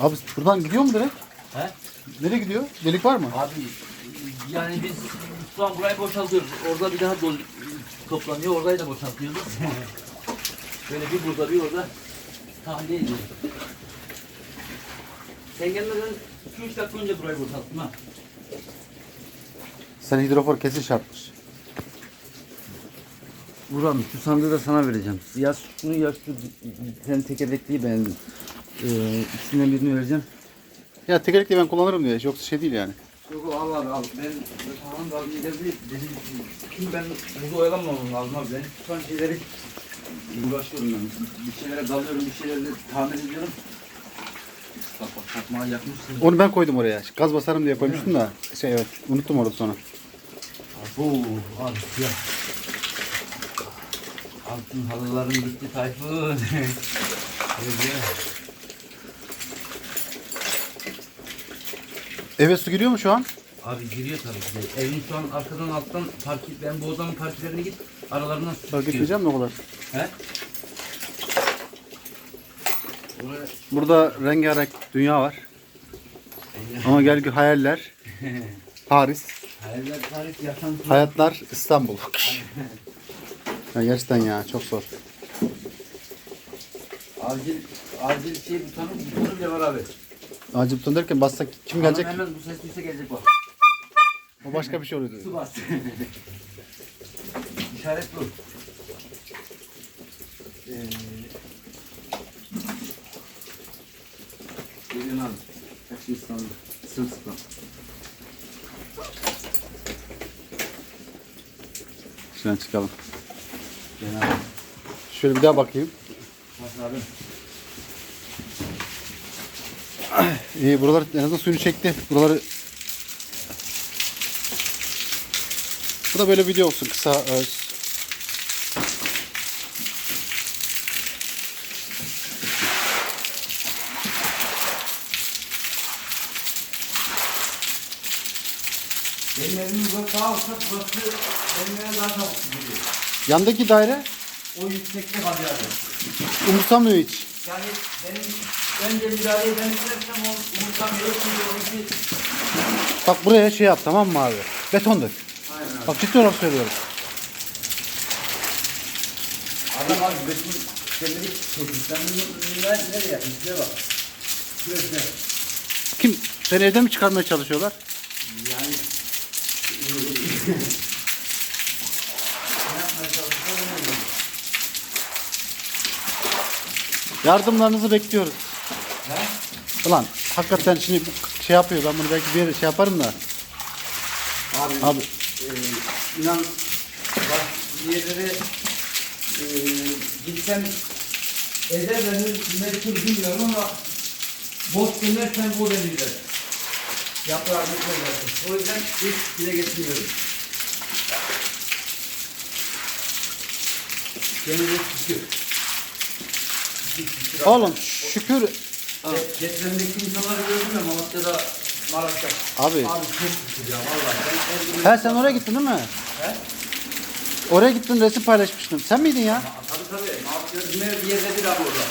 Abi buradan gidiyor mu direkt? He? Nereye gidiyor? Delik var mı? Abi yani biz şu an burayı boşaltıyoruz. Orada bir daha dol toplanıyor. Orayı da boşaltıyoruz. Böyle bir burada bir orada tahliye ediyoruz. Sen gelmeden 2-3 dakika önce burayı boşalttım ha. Sen hidrofor kesin şartmış. Buram şu sandığı da sana vereceğim. Ya şunu ya şu senin tekerlekliyi beğendim. Ee, ikisinden birini vereceğim. Ya tekerlekli ben kullanırım diye. Yoksa şey değil yani. Yok al abi al. Ben tamam da abi gidebilir. Dedim şimdi ben burada oyalanmamam lazım abi. Ben şu an şeyleri uğraşıyorum ben. Bir şeylere dalıyorum, bir şeylerle tamir ediyorum. Bak bak takmağı yakmışsın. Onu ben koydum oraya. Gaz basarım diye koymuştum da. Şey evet. Unuttum orada sonra. Bu abi ya. Altın halıların gitti Tayfun. Evet ya. Eve su giriyor mu şu an? Abi giriyor tabii ki de. Evin şu an arkadan alttan parki, ben bu odanın parkilerine git. Aralarından su Bak çıkıyor. gitmeyeceğim mi o kadar? He? Oraya Burada rengarenk dünya var. Ama gel ki hayaller. Paris. hayaller tarih yaşantı. Hayatlar İstanbul. ya gerçekten ya çok zor. Acil acil şey butonu, butonu bile var abi. Acil buton derken bassak kim gelecek? Hemen bu ses duysa gelecek bak. O başka bir şey oluyor. Su bas. İşaret bu. Ee, Geliyorsun abi. Kaç İstanbul. Sırılsıklam. Şuradan çıkalım. Şöyle bir daha bakayım. Bas abi. İyi buralar en azından suyunu çekti. Buraları Bu da böyle video olsun kısa. e, Benim evim uzak daha olsa burası eve daha çabuk gidiyor. Yandaki daire O yüksekte kalıyor umursamıyor hiç. Yani benim önce müdahale eden istersem o umursamıyor. Çünkü o bir Bak buraya şey yap tamam mı abi? Beton dök. Aynen abi. Bak ciddi olarak söylüyorum. Adam abi bütün demiri çekmiş. Ben bunu nereye yapayım? Şuraya bak. Şuraya Kim? Seni evden mi çıkarmaya çalışıyorlar? Yani. Yardımlarınızı bekliyoruz. Ulan hakikaten şimdi şey yapıyor. Ben bunu belki bir yere şey yaparım da. Abi, Abi e, inan bak bir yerlere e, gitsem eder beni meşhur bilmiyorum ama boş dönersen bu denirler. Yaprağı gitmezler. O yüzden hiç dile getirmiyorum. Denize çıkıyor. oğlum şükür Depremdeki insanları gördüm ya Malatya'da Maraş'ta. Abi. Abi çok şükür ya vallahi. Ben, He sen oraya gittin değil mi? He? Oraya gittin resim paylaşmıştın. Sen miydin ya? Tabii tabii. Yapıyoruz? Ne bir yerde bir abi orada.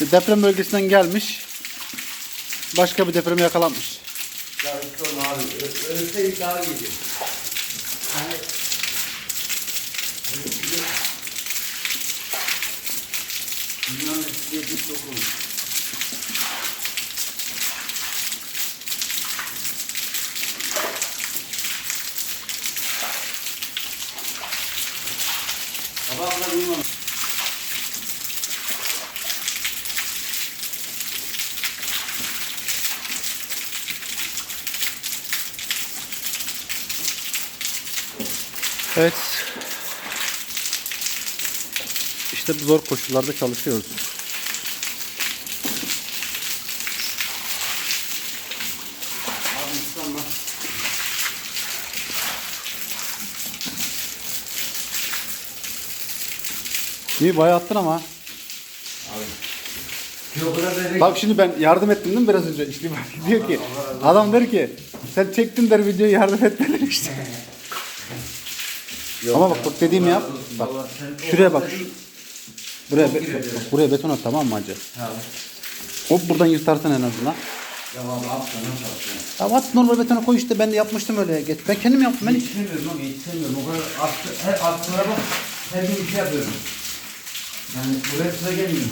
Deprem bölgesinden gelmiş. Başka bir depreme yakalanmış. Ya sorma abi. Ö- Ölseydik daha iyiydi. Hani bir çok olmuş. Sabahlar uyumam. Evet. İşte bu zor koşullarda çalışıyoruz. Abi insanlar. İyi bayağı attın ama. Yok Bak şimdi ben yardım ettim değil mi biraz önce? İşte bak diyor ki adam der ki sen çektin der videoyu yardım etmedin işte. Ama bak bak dediğimi yap. Bak şuraya bak. Buraya, be- diyor. buraya beton at tamam mı hacı? Ha. Hop buradan yırtarsın en azından. Ya abi at sana. Ya at normal betona koy işte ben de yapmıştım öyle. Geç. Ben kendim yaptım. Ben hiç Yetişemiyorum ama yetişemiyorum. O kadar attı, her attılara bak. Her gün bir şey yapıyorum. Yani buraya sıra gelmiyor.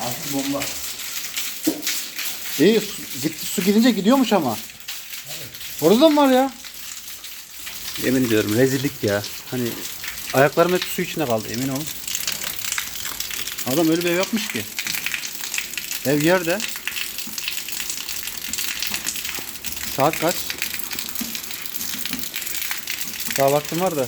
Artık bomba. İyi su, gitti, su gidince gidiyormuş ama. Orada da mı var ya? Yemin ediyorum rezillik ya. Hani ayaklarım hep su içinde kaldı emin olun. Adam öyle bir ev yapmış ki. Ev yerde. Saat kaç? Daha vaktim var da.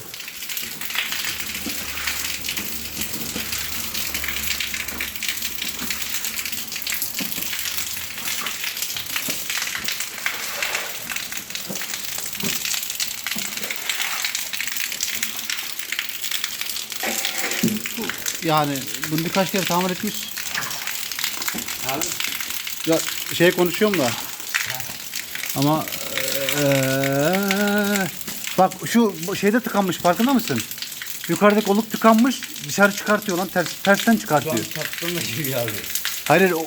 Yani bunu birkaç kere tamir etmiş. Abi. Ya şey konuşuyorum da. Ama eee, bak şu şeyde tıkanmış farkında mısın? Yukarıdaki oluk tıkanmış dışarı çıkartıyor lan ters, tersten Şu an çıkartıyor. çattırma gibi abi. Hayır hayır, o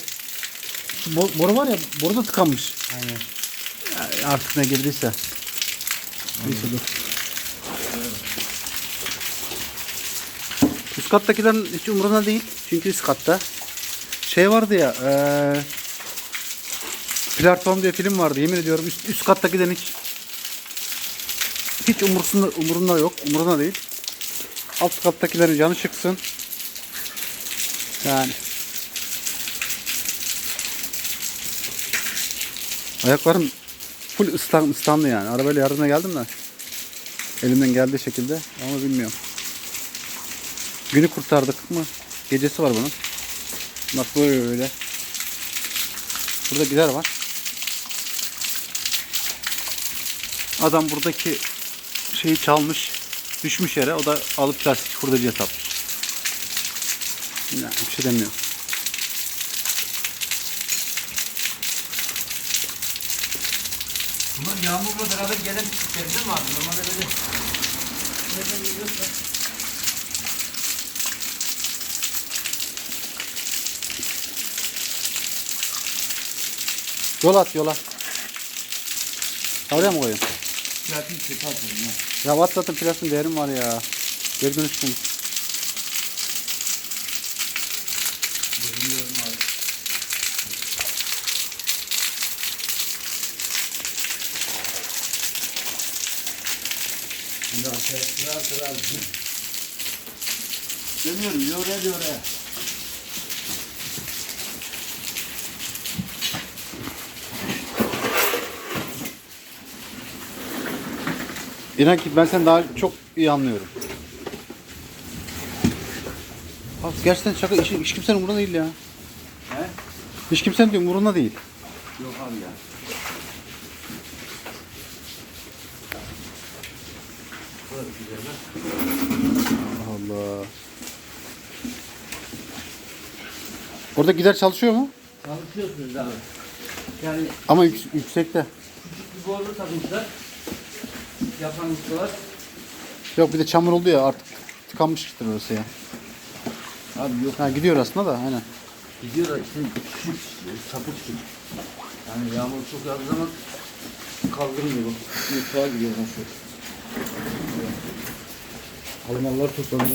şu bo- boru var ya boru da tıkanmış. Aynen. Ya Artık ne girdiyse. Neyse dur. Üst kattakilerin hiç umurunda değil. Çünkü üst katta. Şey vardı ya. Eee Platform diye film vardı. Yemin ediyorum üst, üst kattakilerin hiç hiç umursunda, umurunda yok. Umurunda değil. Alt kattakilerin canı çıksın. Yani. Ayaklarım full ıslan, ıslandı yani. Arabayla yardıma geldim de. Elimden geldiği şekilde ama bilmiyorum. Günü kurtardık mı? Gecesi var bunun. Bak böyle. Burada gider var. Adam buradaki şeyi çalmış. Düşmüş yere. O da alıp plastik hurdacıya satmış. Yani bir şey demiyorum. Bunlar yağmurla beraber gelen değil mi abi? Normalde böyle nereden geliyorsa. Yol at yola. Oraya mı koyayım? Platin kötü atıyorum ya. Ya atlatın plasın değerim var ya. Geri dönüştüm. Bilmiyorum abi. Şimdi aşağıya sıra sıra. Dönüyorum yöre yöre. İnan ki ben seni daha çok iyi anlıyorum. Bak gerçekten şaka hiç, hiç kimsenin umurunda değil ya. He? Hiç kimsenin diyor umurunda değil. Yok abi ya. Allah. Orada gider çalışıyor mu? Çalışıyorsunuz abi. Yani Ama yük- yüksekte. küçük bir borlu takmışlar. Yapan ustalar. Yok bir de çamur oldu ya artık tıkanmıştır orası ya. Abi yok. Ha gidiyor aslında da aynen. Gidiyor da işte küçük sapık küçük. Yani yağmur çok yağdığı zaman kaldırmıyor bu. Mutfağa gidiyor nasıl? Halımallar toplanıyor.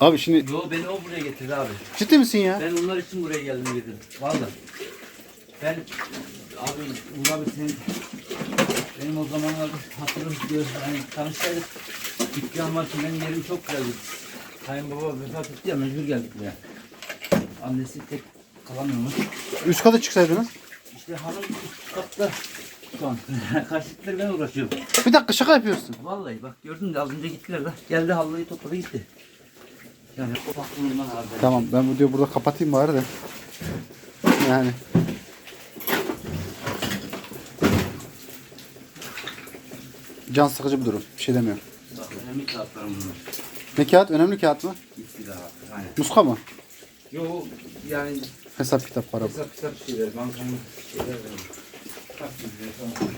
Abi şimdi Yo beni o buraya getirdi abi. ciddi misin ya? Ben onlar için buraya geldim dedim. Valla. Ben abi Uğur abi senin benim o zamanlar hatırım diyor. Yani tanışsaydık dükkan var ki benim yerim çok güzeldi. Kayınbaba vefat etti ya mecbur geldik buraya. Annesi tek kalamıyormuş. Üst kata çıksaydınız. İşte hanım üst katta şu an. Kaçlıkları ben uğraşıyorum. Bir dakika şaka yapıyorsun. Vallahi bak gördün de az önce gittiler de. Geldi halıyı topladı gitti. Yani o aklımdan abi. Tamam ben bu videoyu burada kapatayım bari de. Yani. Can sıkıcı bir durum. Bir şey demiyorum. Bak önemli kağıtlarım bunlar. Ne kağıt? Önemli kağıt mı? İktidar. Aynen. Muska mı? Yo yani Hesap kitap para. Hesap kitap şeyleri, bankanın şeyleri. Bak, tamam.